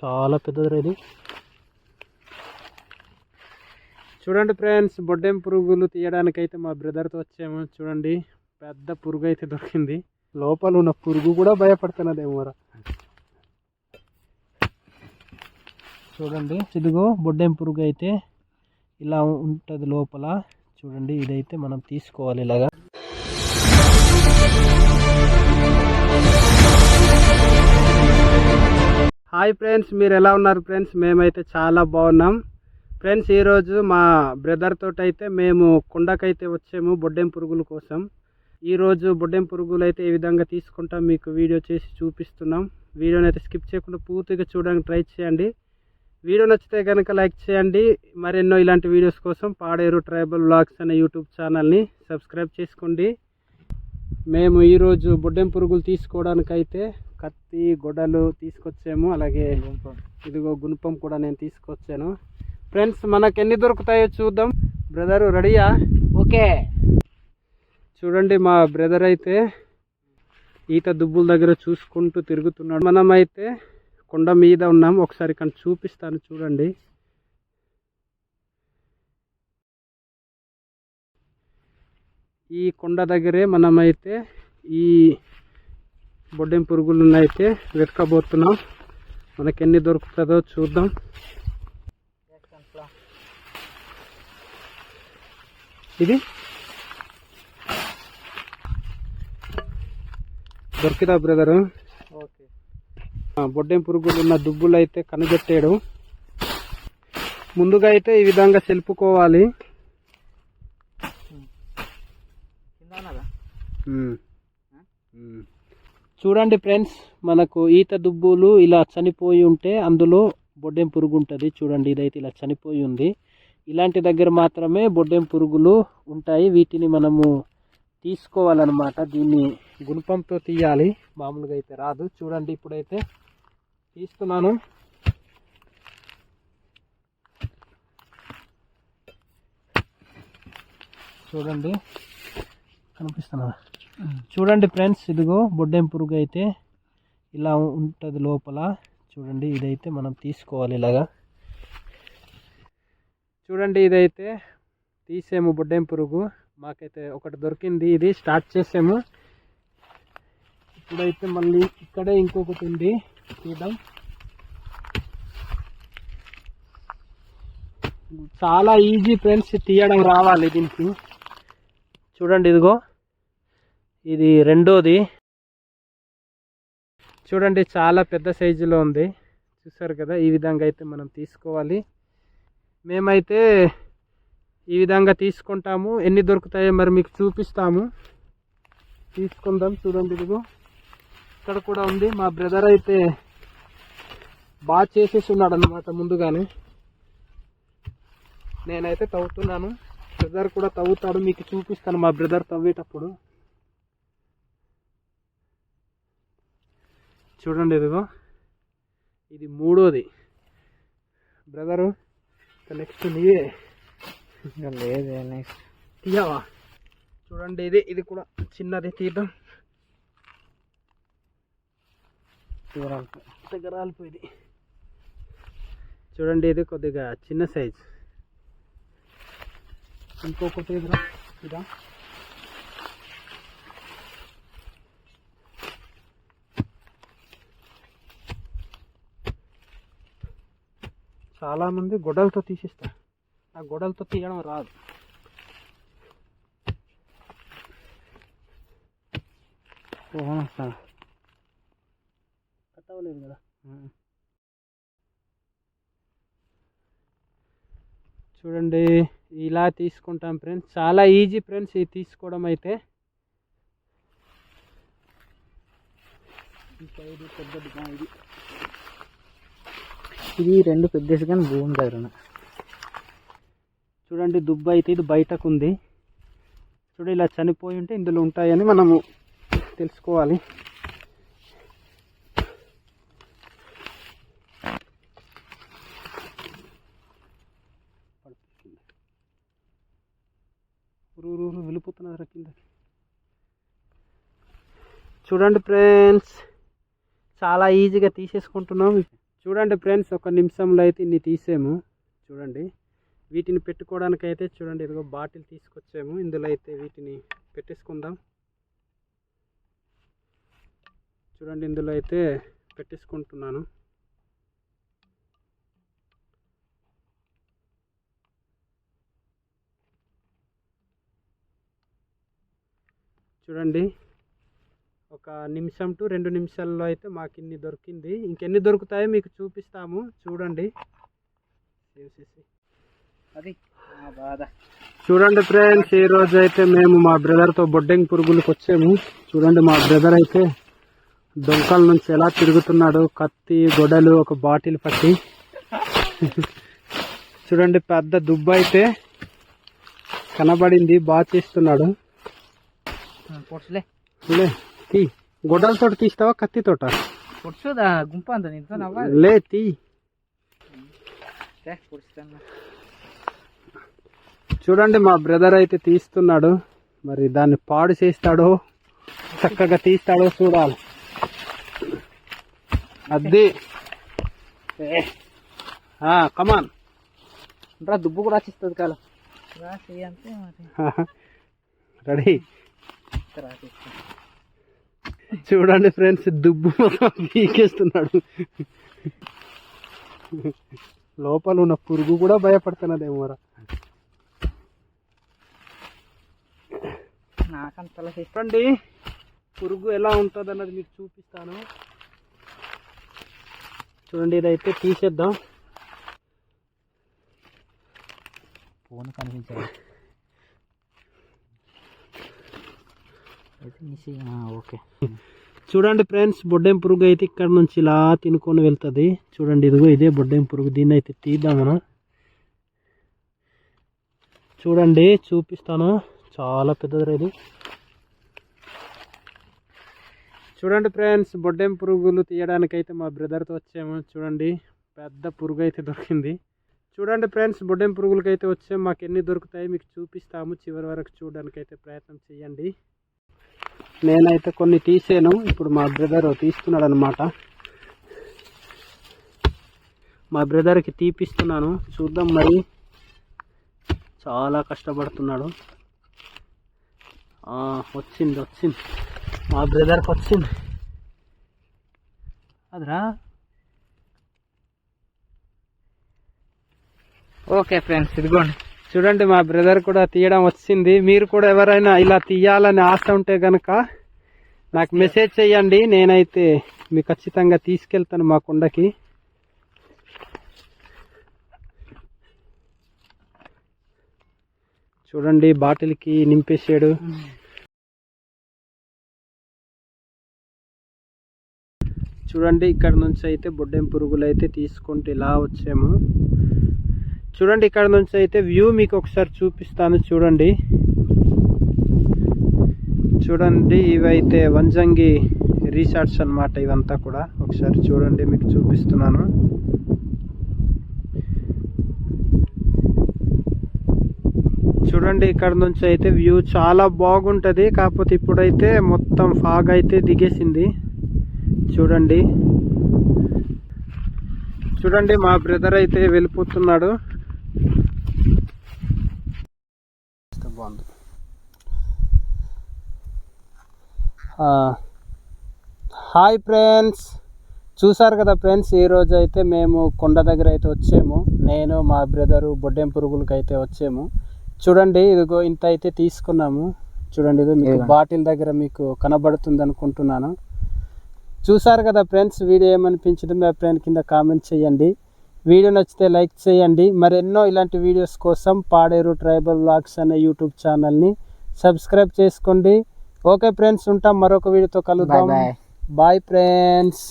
చాలా పెద్దది ఇది. చూడండి ఫ్రెండ్స్ బొడ్డెం పురుగులు తీయడానికి అయితే మా బ్రదర్తో వచ్చాము. చూడండి పెద్ద పురుగు అయితే దొరికింది. లోపల ఉన్న పురుగు కూడా భయపడుతున్నదేమో రా. చూడండి ఇదిగో బొడ్డెం పురుగు అయితే ఇలా ఉంటుంది లోపల. చూడండి ఇదైతే మనం తీసుకోవాలి ఇలాగా. హాయ్ ఫ్రెండ్స్ మీరు ఎలా ఉన్నారు ఫ్రెండ్స్ మేమైతే చాలా బాగున్నాం. ఫ్రెండ్స్ ఈరోజు మా బ్రదర్ తోటి అయితే మేము కొండకైతే వచ్చాము బొడ్డెం పురుగుల కోసం. ఈరోజు బొడ్డెం పురుగులు అయితే ఏ విధంగా తీసుకుంటాం మీకు వీడియో చేసి చూపిస్తున్నాం. వీడియోని అయితే స్కిప్ చేయకుండా పూర్తిగా చూడడానికి ట్రై చేయండి. వీడియో నచ్చితే కనుక లైక్ చేయండి. మరెన్నో ఇలాంటి వీడియోస్ కోసం పాడేరు ట్రైబల్ బ్లాగ్స్ అనే యూట్యూబ్ ఛానల్ని సబ్స్క్రైబ్ చేసుకోండి. మేము ఈరోజు బొడ్డెం పురుగులు తీసుకోవడానికి అయితే కత్తి గొడ్డలు తీసుకొచ్చాము. అలాగే ఇదిగో గుణపం కూడా నేను తీసుకొచ్చాను. ఫ్రెండ్స్ మనకు ఎన్ని దొరుకుతాయో చూద్దాం. బ్రదర్ రెడీయా ఓకే. చూడండి మా బ్రదర్ అయితే ఈత దుబ్బుల దగ్గర చూసుకుంటూ తిరుగుతున్నాడు. మనం అయితే కొండ మీద ఉన్నాం. ఒకసారి ఇక్కడ చూపిస్తాను చూడండి. ఈ కొండ దగ్గరే మనమైతే ఈ బొడ్డెం పురుగులను అయితే వెతకబోతున్నాం. మనకి ఎన్ని దొరుకుతుందో చూద్దాం. ఇది దొరికిదా బ్రదరు? ఓకే. బొడ్డెం పురుగులు ఉన్న దుబ్బులు అయితే కనిపెట్టాడు. ముందుగా అయితే ఈ విధంగా సెలుపుకోవాలి ఉమ్. చూడండి ఫ్రెండ్స్ మనకు ఈత దుబ్బులు ఇలా చనిపోయి ఉంటే అందులో బొడ్డెం పురుగు ఉంటుంది. చూడండి ఇదైతే ఇలా చనిపోయి ఉంది. ఇలాంటి దగ్గర మాత్రమే బొడ్డెం పురుగులు ఉంటాయి. వీటిని మనము తీసుకోవాలన్నమాట. దీన్ని గుణపంతో తీయాలి. మామూలుగా అయితే రాదు. చూడండి ఇప్పుడైతే తీస్తున్నాను. చూడండి కనిపిస్తున్నా చూడండి ఫ్రెండ్స్ ఇదిగో బొడ్డెం పురుగు అయితే ఇలా ఉంటుంది లోపల. చూడండి ఇదైతే మనం తీసుకోవాలి ఇలాగా. చూడండి ఇదైతే తీసాము బొడ్డెం పురుగు. మాకైతే ఒకటి దొరికింది ఇది స్టార్ట్ చేసాము. ఇప్పుడైతే మళ్ళీ ఇక్కడే ఇంకొకటి ఉంది. చూద్దాం. చాలా ఈజీ ఫ్రెండ్స్ తీయడం రావాలి దీనికి. చూడండి ఇదిగో. ఇది రెండోది. చూడండి చాలా పెద్ద సైజులో ఉంది. చూసారు కదా ఈ విధంగా అయితే మనం తీసుకోవాలి. మేమైతే ఈ విధంగా తీసుకుంటాము. ఎన్ని దొరుకుతాయో మరి మీకు చూపిస్తాము. తీసుకుందాం చూడండి ఇదిగో. ఇక్కడ కూడా ఉంది. మా బ్రదర్ అయితే బాగా చేసేసి ఉన్నాడు అనమాట ముందుగానే. నేనైతే తవ్వుతున్నాను. బ్రదర్ కూడా తవ్వుతాడు మీకు చూపిస్తాను మా బ్రదర్ తవ్వేటప్పుడు. చూడండి ఇదిగో. ఇది మూడోది. బ్రదరు నెక్స్ట్ నీవే లేదే నెక్స్ట్ తీయవా? చూడండి ఇది ఇది కూడా చిన్నది తీద్దాం. దగ్గర రాలిపోయింది చూడండి ఇది కొద్దిగా చిన్న సైజ్ ఇంకొకటి ఇదా? చాలా మంది గొడవలతో తీసిస్తారు. ఆ గొడవలతో తీయడం రాదు. కట్ అవ్వలేదు కదా? చూడండి ఇలా తీసుకుంటాం ఫ్రెండ్స్. చాలా ఈజీ ఫ్రెండ్స్ ఇది తీసుకోవడం అయితే. ఇంకా ఇది పెద్దదిగా ఇది. ఇది రెండు పెద్దసి కానీ భూమి దగ్గర చూడండి దుబ్బ అయితే ఇది బయటకు ఉంది చూడు ఇలా చనిపోయి ఉంటే ఇందులో ఉంటాయని మనము తెలుసుకోవాలి. ఊరు వెళ్ళిపోతున్నారు కింద చూడండి ఫ్రెండ్స్. చాలా ఈజీగా తీసేసుకుంటున్నాం. చూడండి ఫ్రెండ్స్ ఒక నిమిషంలో అయితే ఇన్ని తీసాము. చూడండి వీటిని పెట్టుకోవడానికైతే చూడండి ఇదిగో బాటిల్ తీసుకొచ్చాము. ఇందులో అయితే వీటిని పెట్టేసుకుందాం. చూడండి ఇందులో అయితే పెట్టేసుకుంటున్నాను. చూడండి ఒక నిమిషం టు రెండు నిమిషాల్లో అయితే మాకు ఇన్ని దొరికింది. ఇంకెన్ని దొరుకుతాయో మీకు చూపిస్తాము. చూడండి. అది చూడండి ఫ్రెండ్స్ ఈ రోజు అయితే మేము మా బ్రదర్తో బొడ్డెంగ్ పురుగులకు వచ్చాము. చూడండి మా బ్రదర్ అయితే దొంకల నుంచి ఎలా తిరుగుతున్నాడు. కత్తి గొడలు ఒక బాటిల్ పట్టి. చూడండి పెద్ద దుబ్బ అయితే కనబడింది. బాగా చేస్తున్నాడు. తీ గొడ్డలతో తీస్తావా కత్తితోట పొడుచుదా గుంపు అంత నింతో నవ్వాలి? లే తీ. చూడండి మా బ్రదర్ అయితే తీస్తున్నాడు. మరి దాన్ని పాడు చేస్తాడో చక్కగా తీస్తాడో చూడాలి. అది కమాన్ రా దుబ్బు కూడా వచ్చిస్తుంది కాలం. రెడీ. చూడండి ఫ్రెండ్స్ దుబ్బు మొత్తం పీకేస్తున్నాడు. లోపల ఉన్న పురుగు కూడా భయపడుతున్నదేమోరా నాకంతలా చేస్తా చూడండి పురుగు ఎలా ఉంటుంది అన్నది మీకు చూపిస్తాను. చూడండి ఇదైతే తీసేద్దాం. ఫోన్ కనిపించాలి అయితే మిస్ ఓకే. చూడండి ఫ్రెండ్స్ బొడ్డెం పురుగు అయితే ఇక్కడ నుంచి ఇలా తినుకొని వెళ్తుంది. చూడండి ఇదిగో ఇదే బొడ్డెం పురుగు. దీన్ని అయితే తీద్దాం మనం. చూడండి చూపిస్తాను. చాలా పెద్దది ఇది. చూడండి ఫ్రెండ్స్ బొడ్డెం పురుగులు తీయడానికైతే మా బ్రదర్తో వచ్చాము. చూడండి పెద్ద పురుగు అయితే దొరికింది. చూడండి ఫ్రెండ్స్ బొడ్డెం పురుగులకైతే వచ్చాము. మాకు ఎన్ని దొరుకుతాయి మీకు చూపిస్తాము. చివరి వరకు చూడడానికి అయితే ప్రయత్నం చేయండి. నేనైతే కొన్ని తీసాను. ఇప్పుడు మా బ్రదర్ తీస్తున్నాడు అనమాట మా బ్రదర్కి తీపిస్తున్నాను. చూద్దాం మరి. చాలా కష్టపడుతున్నాడు. వచ్చింది వచ్చింది. మా బ్రదర్కి వచ్చింది. అదరా. ఓకే ఫ్రెండ్స్ ఇదిగోండి. చూడండి మా బ్రదర్ కూడా తీయడం వచ్చింది. మీరు కూడా ఎవరైనా ఇలా తీయాలని ఆశ ఉంటే గనక నాకు మెసేజ్ చేయండి. నేనైతే మీకు ఖచ్చితంగా తీసుకెళ్తాను మా కొండకి. చూడండి బాటిల్కి నింపేసాడు చూడండి ఇక్కడ నుంచి అయితే బొడ్డెం పురుగులు అయితే తీసుకుంటూ ఇలా వచ్చాము. చూడండి ఇక్కడ నుంచి అయితే వ్యూ మీకు ఒకసారి చూపిస్తాను చూడండి. చూడండి ఇవైతే వంజంగి రీసార్ట్స్ అన్నమాట ఇవంతా కూడా. ఒకసారి చూడండి మీకు చూపిస్తున్నాను. చూడండి ఇక్కడ నుంచి అయితే వ్యూ చాలా బాగుంటుంది. కాకపోతే ఇప్పుడైతే మొత్తం ఫాగ్ అయితే దిగేసింది. చూడండి. చూడండి మా బ్రదర్ అయితే వెళ్ళిపోతున్నాడు. Hi friends. చూసారు కదా ఫ్రెండ్స్ ఈ రోజు అయితే మేము కొండ దగ్గర అయితే వచ్చాము. నేను మా బ్రదరు బొడ్డెం పురుగులకి అయితే వచ్చాము. చూడండి ఇదిగో ఇంత అయితే తీసుకున్నాము. చూడండి ఇది మీకు. బాటిల్ దగ్గర మీకు కనబడుతుంది అనుకుంటున్నాను. చూసారు కదా ఫ్రెండ్స్ వీడియో ఏమనిపించింది? మీ ఫ్రెండ్ కింద కామెంట్ చేయండి. వీడియో నచ్చితే లైక్ చేయండి. మరెన్నో ఇలాంటి వీడియోస్ కోసం పాడేరు ట్రైబల్ వ్లాగ్స్ అనే యూట్యూబ్ ఛానల్ని సబ్స్క్రైబ్ చేసుకోండి. ఓకే ఫ్రెండ్స్ ఉంటాం మరొక వీడియోతో కలుద్దాం. Bye friends.